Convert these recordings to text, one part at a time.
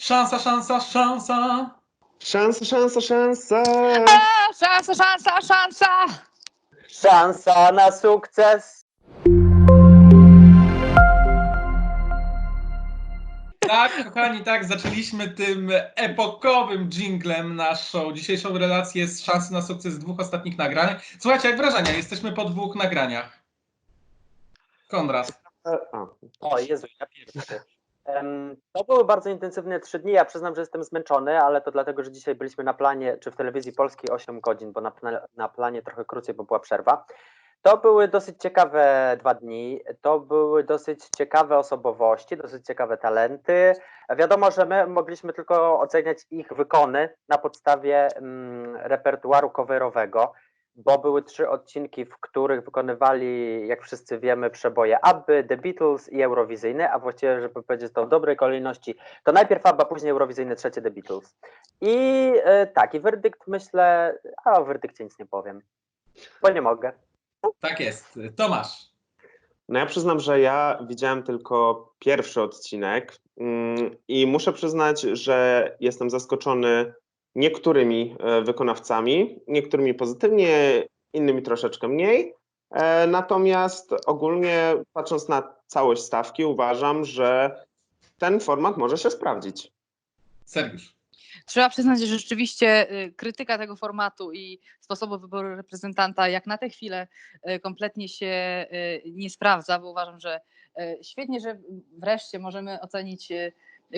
Szansa, szansa, szansa. Szansa, szansa, szansa. A, szansa, szansa, szansa! Szansa na sukces. Tak, kochani, tak, zaczęliśmy tym epokowym jinglem naszą dzisiejszą relację z szansy na sukces dwóch ostatnich nagrań. Słuchajcie, jak wrażenia? Jesteśmy po dwóch nagraniach. Konrad. E, O Jezu, ja pierwszy. To były bardzo intensywne trzy dni. Ja przyznam, że jestem zmęczony, ale to dlatego, że dzisiaj byliśmy na planie, czy w telewizji polskiej 8 godzin, bo na, na planie trochę krócej, bo była przerwa. To były dosyć ciekawe dwa dni. To były dosyć ciekawe osobowości, dosyć ciekawe talenty. Wiadomo, że my mogliśmy tylko oceniać ich wykony na podstawie mm, repertuaru coverowego, bo były trzy odcinki, w których wykonywali, jak wszyscy wiemy, przeboje Abby, The Beatles i Eurowizyjne, a właściwie, żeby powiedzieć to w dobrej kolejności, to najpierw Abba, później Eurowizyjne, trzecie The Beatles. I e, tak, i werdykt myślę, a o werdykcie nic nie powiem, bo nie mogę. Tak jest. Tomasz. No ja przyznam, że ja widziałem tylko pierwszy odcinek mm, i muszę przyznać, że jestem zaskoczony niektórymi e, wykonawcami, niektórymi pozytywnie, innymi troszeczkę mniej. E, Natomiast ogólnie patrząc na całość stawki, uważam, że ten format może się sprawdzić. Sergiusz. Trzeba przyznać, że rzeczywiście y, krytyka tego formatu i sposobu wyboru reprezentanta jak na tę chwilę y, kompletnie się y, nie sprawdza, bo uważam, że świetnie, że wreszcie możemy ocenić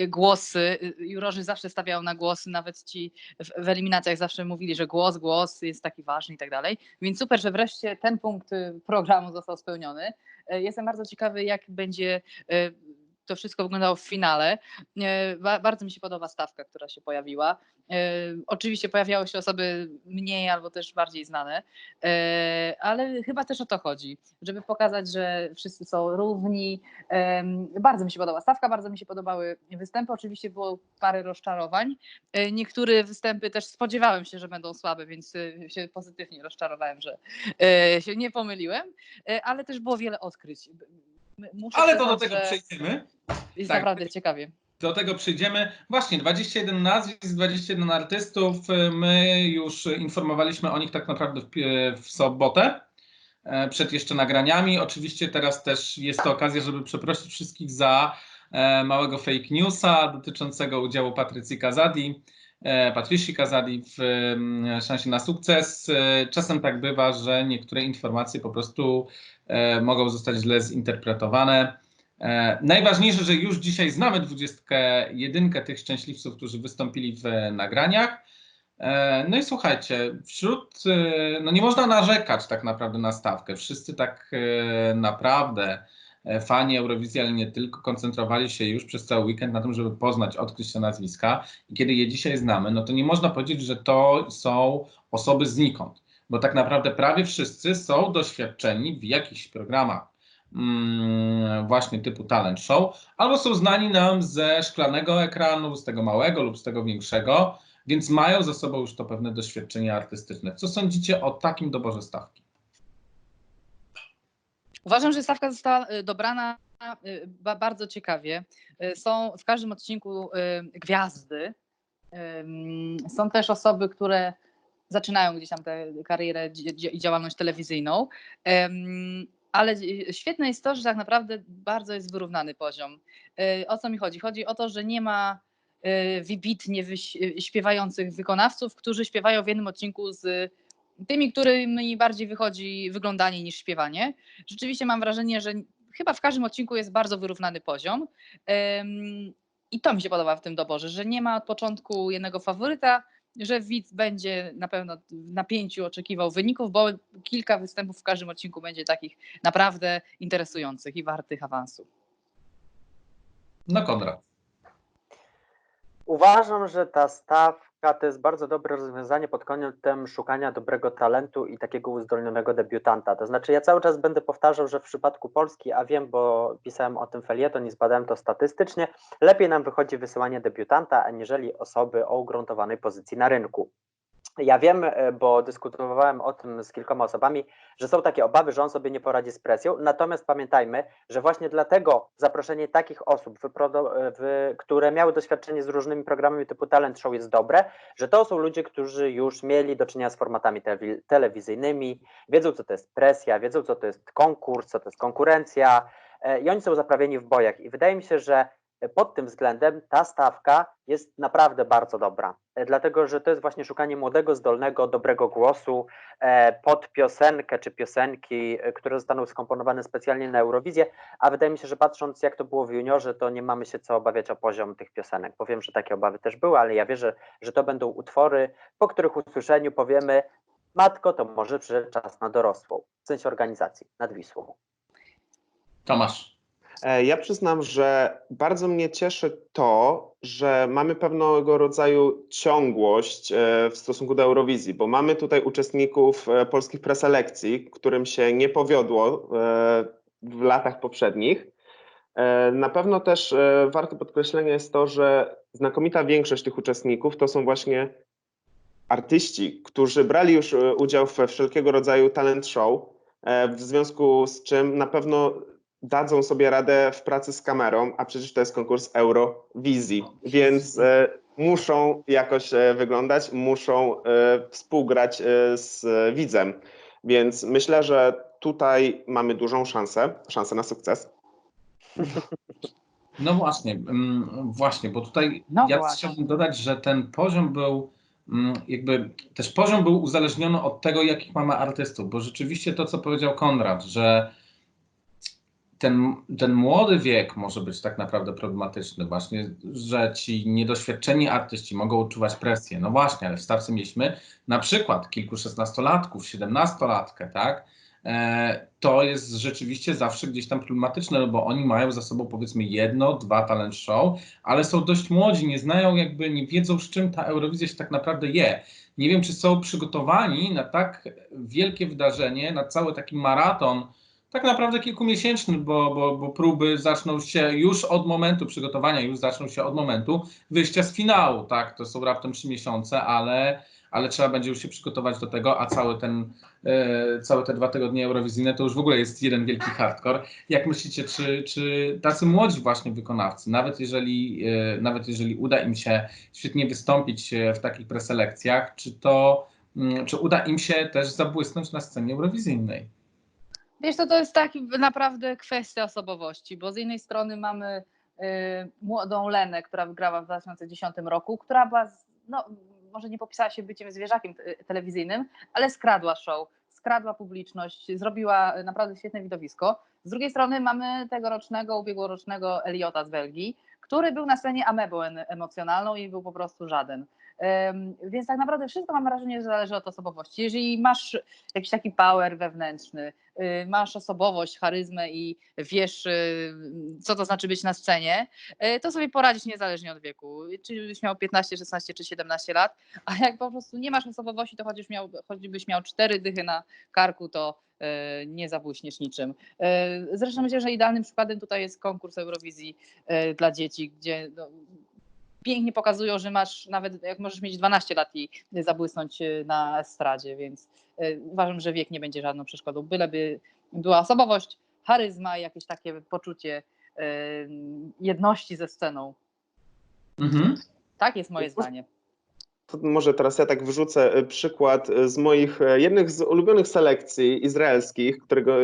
głosy. Y, Jurorzy zawsze stawiają na głosy, nawet ci w, eliminacjach zawsze mówili, że głos, głos jest taki ważny i tak dalej. Więc super, że wreszcie ten punkt y, programu został spełniony. Y, Jestem bardzo ciekawy, jak będzie y, to wszystko wyglądało w finale. E, ba- Bardzo mi się podoba stawka, która się pojawiła. E, Oczywiście pojawiały się osoby mniej albo też bardziej znane, e, ale chyba też o to chodzi, żeby pokazać, że wszyscy są równi. Em, Bardzo mi się podoba stawka, bardzo mi się podobały występy. Oczywiście było parę rozczarowań. E, Niektóre występy też spodziewałem się, że będą słabe, więc e, się pozytywnie rozczarowałem, że e, się nie pomyliłem, E, ale też było wiele odkryć. Muszę Ale to do tego że przejdziemy. Jest tak. naprawdę ciekawie. Do tego przyjdziemy. Właśnie, 21 nazwisk, 21 artystów. My już informowaliśmy o nich tak naprawdę w, sobotę, e, przed jeszcze nagraniami. Oczywiście teraz też jest to okazja, żeby przeprosić wszystkich za e, małego fake newsa dotyczącego udziału Patrycji Kazadi, e, Patricji Kazadi w mm, szansie na sukces. Czasem tak bywa, że niektóre informacje po prostu mogą zostać źle zinterpretowane. E, Najważniejsze, że już dzisiaj znamy 21 tych szczęśliwców, którzy wystąpili w e, nagraniach. E, No i słuchajcie, wśród, e, no nie można narzekać tak naprawdę na stawkę. Wszyscy tak e, naprawdę, e, fani Eurowizji, ale nie tylko, koncentrowali się już przez cały weekend na tym, żeby poznać, odkryć te nazwiska. I kiedy je dzisiaj znamy, no to nie można powiedzieć, że to są osoby znikąd, bo tak naprawdę prawie wszyscy są doświadczeni w jakichś programach mm, właśnie typu talent show, albo są znani nam ze szklanego ekranu, z tego małego lub z tego większego, więc mają za sobą już to pewne doświadczenie artystyczne. Co sądzicie o takim doborze stawki? Uważam, że stawka została y, dobrana y, ba- bardzo ciekawie. Y, Są w każdym odcinku gwiazdy. Są też osoby, które zaczynają gdzieś tam tę karierę i działalność telewizyjną. Ale świetne jest to, że tak naprawdę bardzo jest wyrównany poziom. Y, O co mi chodzi? Chodzi o to, że nie ma y, wybitnie y, śpiewających wykonawców, którzy śpiewają w jednym odcinku z tymi, którymi bardziej wychodzi wyglądanie niż śpiewanie. Rzeczywiście mam wrażenie, że chyba w każdym odcinku jest bardzo wyrównany poziom. I to mi się podoba w tym doborze, że nie ma od początku jednego faworyta, że widz będzie na pewno w napięciu oczekiwał wyników, bo kilka występów w każdym odcinku będzie takich naprawdę interesujących i wartych awansu. No Konrad. Uważam, że ta stawka to jest bardzo dobre rozwiązanie pod kątem szukania dobrego talentu i takiego uzdolnionego debiutanta. To znaczy, ja cały czas będę powtarzał, że w przypadku Polski, a wiem, bo pisałem o tym felieton i zbadałem to statystycznie, lepiej nam wychodzi wysyłanie debiutanta, aniżeli osoby o ugruntowanej pozycji na rynku. Ja wiem, e, bo dyskutowałem o tym z kilkoma osobami, że są takie obawy, że on sobie nie poradzi z presją. Natomiast pamiętajmy, że właśnie dlatego zaproszenie takich osób, e, które miały doświadczenie z różnymi programami typu Talent Show jest dobre, że to są ludzie, którzy już mieli do czynienia z formatami telewi- telewizyjnymi, wiedzą, co to jest presja, wiedzą, co to jest konkurs, co to jest konkurencja e, i oni są zaprawieni w bojach. I wydaje mi się, że pod tym względem ta stawka jest naprawdę bardzo dobra, e, dlatego że to jest właśnie szukanie młodego, zdolnego, dobrego głosu e, pod piosenkę czy piosenki, e, które zostaną skomponowane specjalnie na Eurowizję, a wydaje mi się, że patrząc jak to było w juniorze, to nie mamy się co obawiać o poziom tych piosenek, bo wiem, że takie obawy też były, ale ja wierzę, że to będą utwory, po których usłyszeniu powiemy matko, to może przyszedł czas na dorosłą, w sensie organizacji, nad Wisłą. Tomasz. E, Ja przyznam, że bardzo mnie cieszy to, że mamy pewnego rodzaju ciągłość e, w stosunku do Eurowizji, bo mamy tutaj uczestników e, polskich preselekcji, którym się nie powiodło w latach poprzednich. Na pewno też warte podkreślenia jest to, że znakomita większość tych uczestników to są właśnie artyści, którzy brali już udział we wszelkiego rodzaju talent show, w związku z czym na pewno dadzą sobie radę w pracy z kamerą, a przecież to jest konkurs Eurowizji, więc e, muszą jakoś e, wyglądać, muszą e, współgrać e, z widzem. Więc myślę, że tutaj mamy dużą szansę, szansę na sukces. No właśnie, mm, właśnie, bo tutaj No ja właśnie. chciałbym dodać, że ten poziom był mm, jakby też poziom był uzależniony od tego, jakich mamy artystów, bo rzeczywiście to, co powiedział Konrad, że ten, ten młody wiek może być tak naprawdę problematyczny, właśnie, że ci niedoświadczeni artyści mogą odczuwać presję. No właśnie, ale w stawce mieliśmy na przykład kilku szesnastolatków, siedemnastolatkę, tak? E, to jest rzeczywiście zawsze gdzieś tam problematyczne, no bo oni mają za sobą powiedzmy jedno, dwa talent show, ale są dość młodzi, nie znają jakby, nie wiedzą z czym ta Eurowizja się tak naprawdę je. Nie wiem, czy są przygotowani na tak wielkie wydarzenie, na cały taki maraton, tak naprawdę kilkumiesięczny, bo, bo, bo próby zaczną się już od momentu przygotowania, już zaczną się od momentu wyjścia z finału, tak, to są raptem trzy miesiące, ale, ale trzeba będzie już się przygotować do tego, a cały ten, e, całe te dwa tygodnie eurowizyjne to już w ogóle jest jeden wielki hardcore. Jak myślicie, czy, czy tacy młodzi właśnie wykonawcy, nawet jeżeli, e, nawet jeżeli uda im się świetnie wystąpić e, w takich preselekcjach, czy to, mm, czy uda im się też zabłysnąć na scenie eurowizyjnej? Wiesz, to, to jest taki naprawdę kwestia osobowości, bo z jednej strony mamy y, młodą Lenę, która wygrała w 2010 roku, która była, no, może nie popisała się byciem zwierzakiem te- telewizyjnym, ale skradła show, skradła publiczność, zrobiła naprawdę świetne widowisko. Z drugiej strony mamy tegorocznego, ubiegłorocznego Eliota z Belgii, który był na scenie amebą emocjonalną i był po prostu żaden. Więc tak naprawdę wszystko mam wrażenie, że zależy od osobowości. Jeżeli masz jakiś taki power wewnętrzny, y, masz osobowość, charyzmę i wiesz, y, co to znaczy być na scenie, y, to sobie poradzisz niezależnie od wieku. Czy byś miał 15, 16 czy 17 lat, a jak po prostu nie masz osobowości, to choćbyś miał, choćbyś miał cztery dychy na karku, to nie zabłyśniesz niczym. Zresztą myślę, że idealnym przykładem tutaj jest konkurs Eurowizji dla dzieci, gdzie no, pięknie pokazują, że masz nawet jak możesz mieć 12 lat i zabłysnąć y, na estradzie, więc y, uważam, że wiek nie będzie żadną przeszkodą. Byleby była osobowość, charyzma i jakieś takie poczucie y, jedności ze sceną. Mhm. Tak jest moje zdanie. To może teraz ja tak wrzucę e, przykład z moich jednych z ulubionych selekcji izraelskich, którego,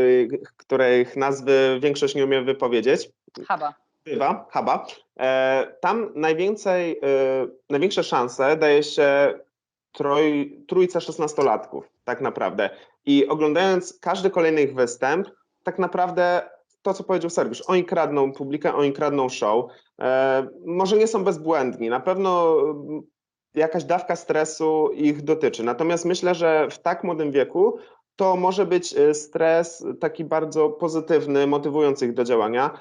których nazwy większość nie umie wypowiedzieć. Haba. Bywa. E, tam najwięcej, e, największe szanse daje się troj, trójce szesnastolatków, tak naprawdę. I oglądając każdy kolejny ich występ, tak naprawdę to, co powiedział Sergiusz, oni kradną publikę, oni kradną show. E, może nie są bezbłędni, na pewno jakaś dawka stresu ich dotyczy. Natomiast myślę, że w tak młodym wieku to może być stres taki bardzo pozytywny, motywujący ich do działania.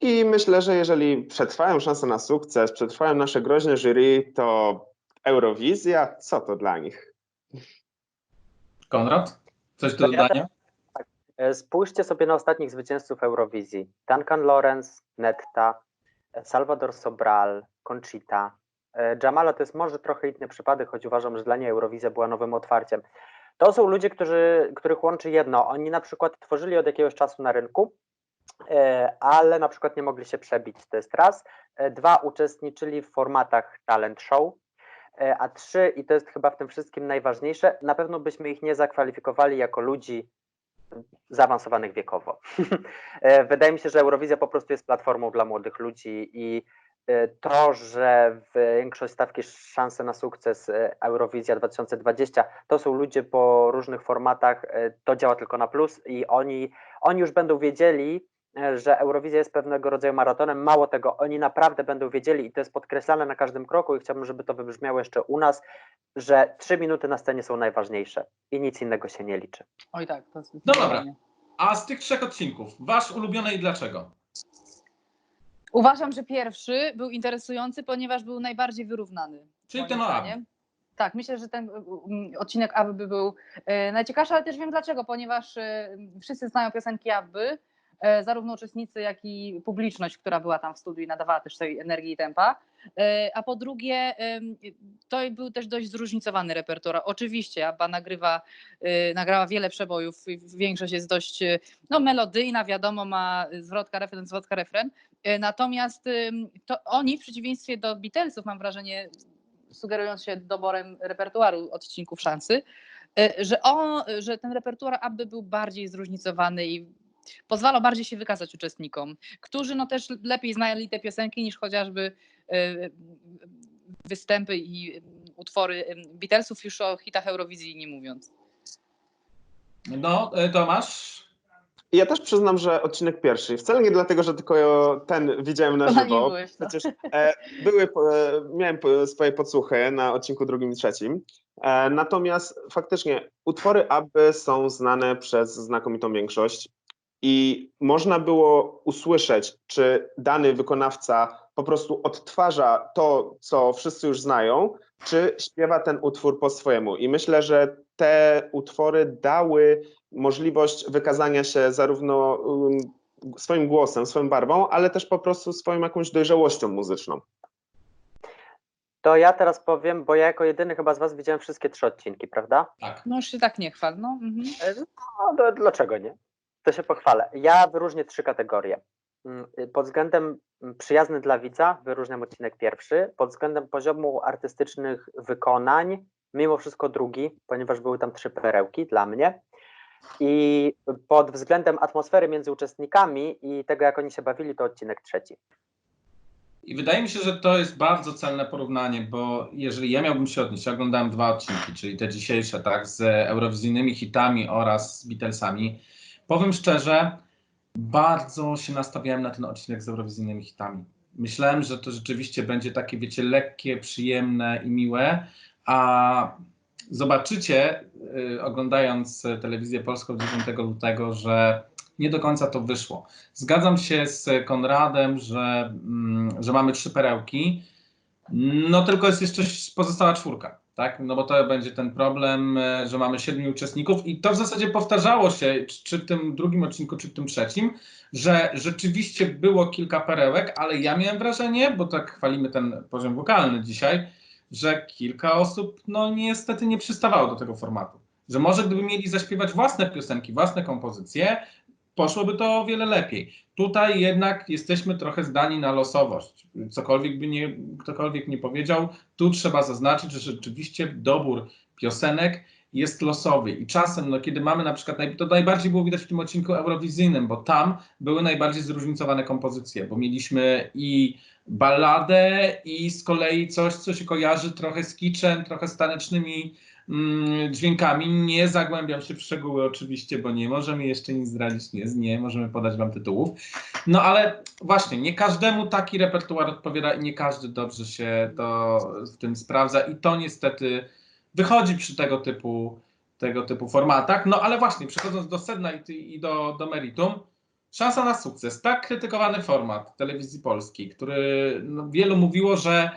I myślę, że jeżeli przetrwają szansę na sukces, przetrwają nasze groźne jury, to Eurowizja, co to dla nich? Konrad? Coś do No dodania? E, Spójrzcie sobie na ostatnich zwycięzców Eurowizji. Duncan Lawrence, Netta, e, Salvador Sobral, Conchita. E, Jamala to jest może trochę inny przypadek, choć uważam, że dla niej Eurowizja była nowym otwarciem. To są ludzie, którzy, których łączy jedno. Oni na przykład tworzyli od jakiegoś czasu na rynku, ale na przykład nie mogli się przebić. To jest raz. E, Dwa, uczestniczyli w formatach talent show. E, A trzy, i to jest chyba w tym wszystkim najważniejsze, na pewno byśmy ich nie zakwalifikowali jako ludzi zaawansowanych wiekowo. E, Wydaje mi się, że Eurowizja po prostu jest platformą dla młodych ludzi i e, to, że większość stawki szanse na sukces e, Eurowizja 2020 to są ludzie po różnych formatach, e, to działa tylko na plus i oni, oni już będą wiedzieli, e, że Eurowizja jest pewnego rodzaju maratonem. Mało tego, oni naprawdę będą wiedzieli i to jest podkreślane na każdym kroku i chciałbym, żeby to wybrzmiało jeszcze u nas, że trzy minuty na scenie są najważniejsze i nic innego się nie liczy. Oj tak. To jest No dobra. A z tych trzech odcinków, wasz ulubiony i dlaczego? Uważam, że pierwszy był interesujący, ponieważ był najbardziej wyrównany. Czyli ten o. Tak, myślę, że ten odcinek Abby by był e, najciekawszy, ale też wiem dlaczego, ponieważ e, wszyscy znają piosenki Abby, e, zarówno uczestnicy, jak i publiczność, która była tam w studiu i nadawała też tej energii i tempa. E, A po drugie, to był też dość zróżnicowany repertuar. Oczywiście Abba nagrywa, e, nagrała wiele przebojów, większość jest dość e, no, melodyjna, wiadomo, ma zwrotka, refren, zwrotka, refren. E, Natomiast to oni w przeciwieństwie do Beatlesów, mam wrażenie, sugerując się doborem repertuaru odcinków szansy, e, że, on, że ten repertuar aby był bardziej zróżnicowany i pozwalał bardziej się wykazać uczestnikom, którzy no też lepiej znali te piosenki niż chociażby e, występy i utwory Beatlesów, już o hitach Eurowizji nie mówiąc. No, e, Tomasz? Ja też przyznam, że odcinek pierwszy. Wcale nie dlatego, że tylko ten widziałem na żywo. byłeś, no. Przecież e, były, e, miałem swoje podsłuchy na odcinku drugim i trzecim. E, natomiast faktycznie utwory Abby są znane przez znakomitą większość i można było usłyszeć, czy dany wykonawca po prostu odtwarza to, co wszyscy już znają, czy śpiewa ten utwór po swojemu. I myślę, że te utwory dały możliwość wykazania się zarówno um, swoim głosem, swoją barwą, ale też po prostu swoją jakąś dojrzałością muzyczną. To ja teraz powiem, bo ja jako jedyny chyba z Was widziałem wszystkie trzy odcinki, prawda? Tak. No już się tak nie chwal. No, mhm. E, No, to dlaczego nie? To się pochwalę. Ja wyróżnię trzy kategorie. Mm, y, Pod względem mm, przyjazny dla widza wyróżniam odcinek pierwszy. Pod względem poziomu artystycznych wykonań, mimo wszystko drugi, ponieważ były tam trzy perełki dla mnie. I pod względem atmosfery między uczestnikami i tego, jak oni się bawili, to odcinek trzeci. I wydaje mi się, że to jest bardzo celne porównanie, bo jeżeli ja miałbym się odnieść, ja oglądałem dwa odcinki, czyli te dzisiejsze, tak, z eurowizyjnymi hitami oraz z Beatlesami. Powiem szczerze, bardzo się nastawiałem na ten odcinek z eurowizyjnymi hitami. Myślałem, że to rzeczywiście będzie takie, wiecie, lekkie, przyjemne i miłe, a zobaczycie, y, oglądając telewizję polską 9 lutego, że nie do końca to wyszło. Zgadzam się z Konradem, że, mm, że mamy trzy perełki, no tylko jest jeszcze pozostała czwórka, tak? No bo to będzie ten problem, e, że mamy siedmiu uczestników i to w zasadzie powtarzało się, czy- czy w tym drugim odcinku, czy w tym trzecim, że rzeczywiście było kilka perełek, ale ja miałem wrażenie, bo tak chwalimy ten poziom wokalny dzisiaj, że kilka osób no niestety nie przystawało do tego formatu. Że może gdyby mieli zaśpiewać własne piosenki, własne kompozycje, poszłoby to o wiele lepiej. Tutaj jednak jesteśmy trochę zdani na losowość. Cokolwiek by nie, ktokolwiek nie powiedział, tu trzeba zaznaczyć, że rzeczywiście dobór piosenek jest losowy i czasem, no, kiedy mamy na przykład, to najbardziej było widać w tym odcinku eurowizyjnym, bo tam były najbardziej zróżnicowane kompozycje, bo mieliśmy i balladę i z kolei coś, co się kojarzy trochę z kiczem, trochę z tanecznymi dźwiękami. Nie zagłębiam się w szczegóły oczywiście, bo nie możemy jeszcze nic zdradzić, nie, nie możemy podać wam tytułów. No ale właśnie, nie każdemu taki repertuar odpowiada i nie każdy dobrze się to w tym sprawdza i to niestety wychodzi przy tego typu, tego typu formatach. No ale właśnie, przechodząc do sedna i, i do, do meritum, szansa na sukces. Tak krytykowany format telewizji polskiej, który no, wielu mówiło, że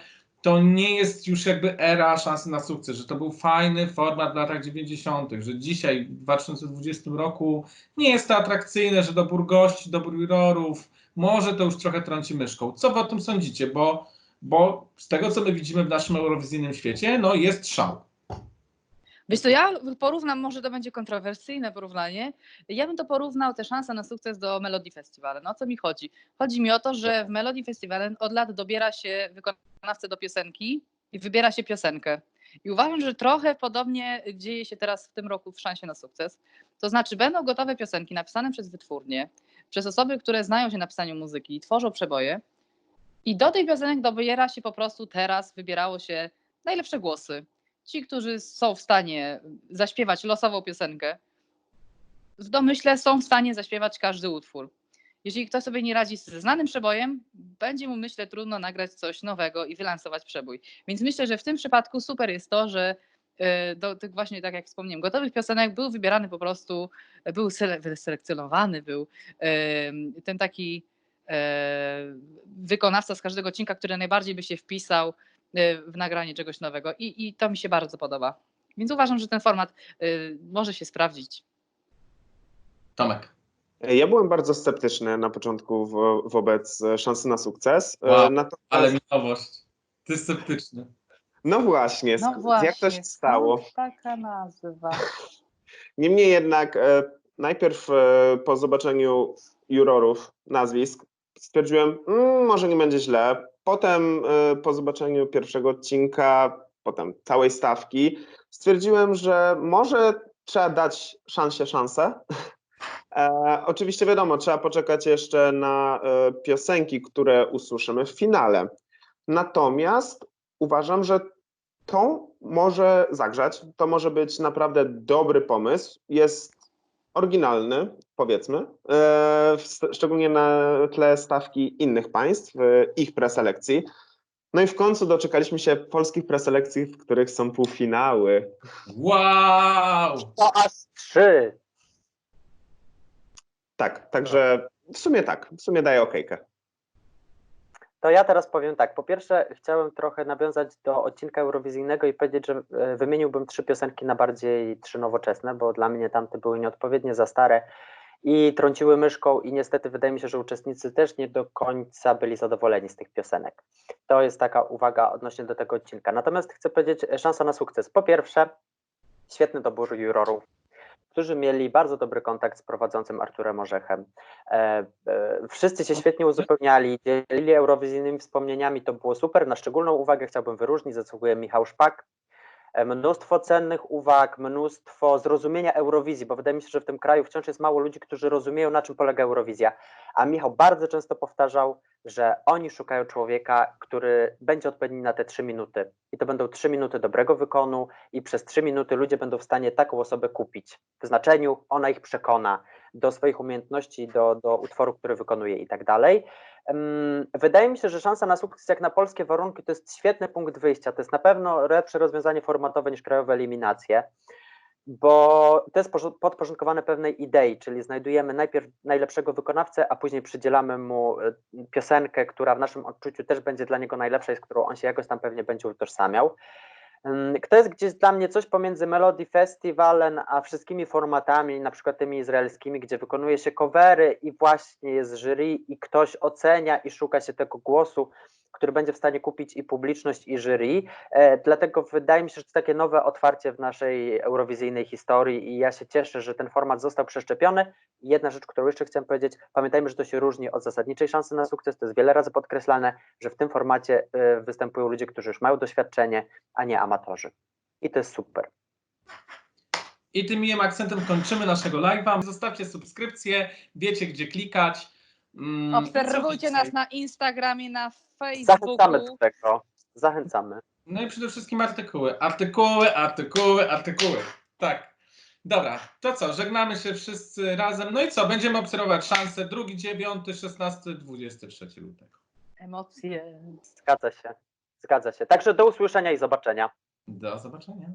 to nie jest już jakby era szansy na sukces, że to był fajny format w latach 90., że dzisiaj w 2020 roku nie jest to atrakcyjne, że dobór gości, dobór jurorów, może to już trochę trąci myszką. Co wy o tym sądzicie? Bo bo z tego, co my widzimy w naszym eurowizyjnym świecie, no jest szał. Wiesz co, ja porównam, może to będzie kontrowersyjne porównanie, ja bym to porównał, te szanse na sukces do Melody Festival. No o co mi chodzi? Chodzi mi o to, że w Melody Festival od lat dobiera się wykonawcę do piosenki i wybiera się piosenkę. I uważam, że trochę podobnie dzieje się teraz w tym roku w szansie na sukces. To znaczy będą gotowe piosenki napisane przez wytwórnie, przez osoby, które znają się na pisaniu muzyki i tworzą przeboje. I do tej piosenek dobiera się po prostu teraz, wybierało się najlepsze głosy ci, którzy są w stanie zaśpiewać losową piosenkę, w domyśle są w stanie zaśpiewać każdy utwór. Jeżeli ktoś sobie nie radzi ze znanym przebojem, będzie mu, myślę, trudno nagrać coś nowego i wylansować przebój. Więc myślę, że w tym przypadku super jest to, że e, do tych właśnie, tak jak wspomniałem, gotowych piosenek był wybierany po prostu, był sele- wyselekcjonowany, był em, ten taki e, wykonawca z każdego odcinka, który najbardziej by się wpisał w nagranie czegoś nowego i, i to mi się bardzo podoba. Więc uważam, że ten format y, może się sprawdzić. Tomek. Ja byłem bardzo sceptyczny na początku wo wobec e, szansy na sukces. E, Wow, natomiast- Ale miłość. Ty sceptyczny. No właśnie, No właśnie. jak to się stało? No, taka nazwa. Niemniej jednak e, najpierw e, po zobaczeniu jurorów, nazwisk, stwierdziłem, mm, może nie będzie źle. Potem e, po zobaczeniu pierwszego odcinka, potem całej stawki, stwierdziłem, że może trzeba dać szansie szansę. E, oczywiście wiadomo, trzeba poczekać jeszcze na e, piosenki, które usłyszymy w finale. Natomiast uważam, że to może zagrzać. To może być naprawdę dobry pomysł. Jest oryginalny, powiedzmy, e, szczególnie na tle stawki innych państw, e, ich preselekcji. No i w końcu doczekaliśmy się polskich preselekcji, w których są półfinały. Wow! To aż trzy. Tak, także w sumie tak, w sumie daję okejkę. To ja teraz powiem tak. Po pierwsze, chciałem trochę nawiązać do odcinka eurowizyjnego i powiedzieć, że e, wymieniłbym trzy piosenki na bardziej trzy nowoczesne, bo dla mnie tamte były nieodpowiednie za stare i trąciły myszką i niestety wydaje mi się, że uczestnicy też nie do końca byli zadowoleni z tych piosenek. To jest taka uwaga odnośnie do tego odcinka. Natomiast chcę powiedzieć, e, szansa na sukces. Po pierwsze, świetny dobór jurorów, którzy mieli bardzo dobry kontakt z prowadzącym Arturem Orzechem. E, e, wszyscy się świetnie uzupełniali, dzielili eurowizyjnymi wspomnieniami, to było super. Na szczególną uwagę chciałbym wyróżnić, zasługuje Michał Szpak. E, Mnóstwo cennych uwag, mnóstwo zrozumienia Eurowizji, bo wydaje mi się, że w tym kraju wciąż jest mało ludzi, którzy rozumieją, na czym polega Eurowizja. A Michał bardzo często powtarzał, że oni szukają człowieka, który będzie odpowiedni na te trzy minuty. I to będą trzy minuty dobrego wykonu, i przez trzy minuty ludzie będą w stanie taką osobę kupić. W znaczeniu ona ich przekona do swoich umiejętności, do, do utworu, który wykonuje i tak dalej. Wydaje mi się, że szansa na sukces jak na polskie warunki to jest świetny punkt wyjścia. To jest na pewno lepsze rozwiązanie formatowe niż krajowe eliminacje, bo to jest podporządkowane pewnej idei, czyli znajdujemy najpierw najlepszego wykonawcę, a później przydzielamy mu y, piosenkę, która w naszym odczuciu też będzie dla niego najlepsza i z którą on się jakoś tam pewnie będzie utożsamiał. Ym, To jest gdzieś dla mnie coś pomiędzy Melody Festivalem, a wszystkimi formatami, na przykład tymi izraelskimi, gdzie wykonuje się covery i właśnie jest jury i ktoś ocenia i szuka się tego głosu, który będzie w stanie kupić i publiczność, i jury. E, dlatego wydaje mi się, że to takie nowe otwarcie w naszej eurowizyjnej historii i ja się cieszę, że ten format został przeszczepiony. Jedna rzecz, którą jeszcze chciałem powiedzieć, pamiętajmy, że to się różni od zasadniczej szansy na sukces, to jest wiele razy podkreślane, że w tym formacie e, występują ludzie, którzy już mają doświadczenie, a nie amatorzy. I to jest super. I tym miłym akcentem kończymy naszego live'a. Zostawcie subskrypcję, wiecie gdzie klikać. Mm, Obserwujcie nas na Instagramie, na Zachęcamy Facebooku. do tego. Zachęcamy. No i przede wszystkim artykuły. Artykuły, artykuły, artykuły. Tak. Dobra, to co? Żegnamy się wszyscy razem. No i co? Będziemy obserwować szanse 2, 9, 16, 23 lutego. Emocje. Zgadza się. Zgadza się. Także do usłyszenia i zobaczenia. Do zobaczenia.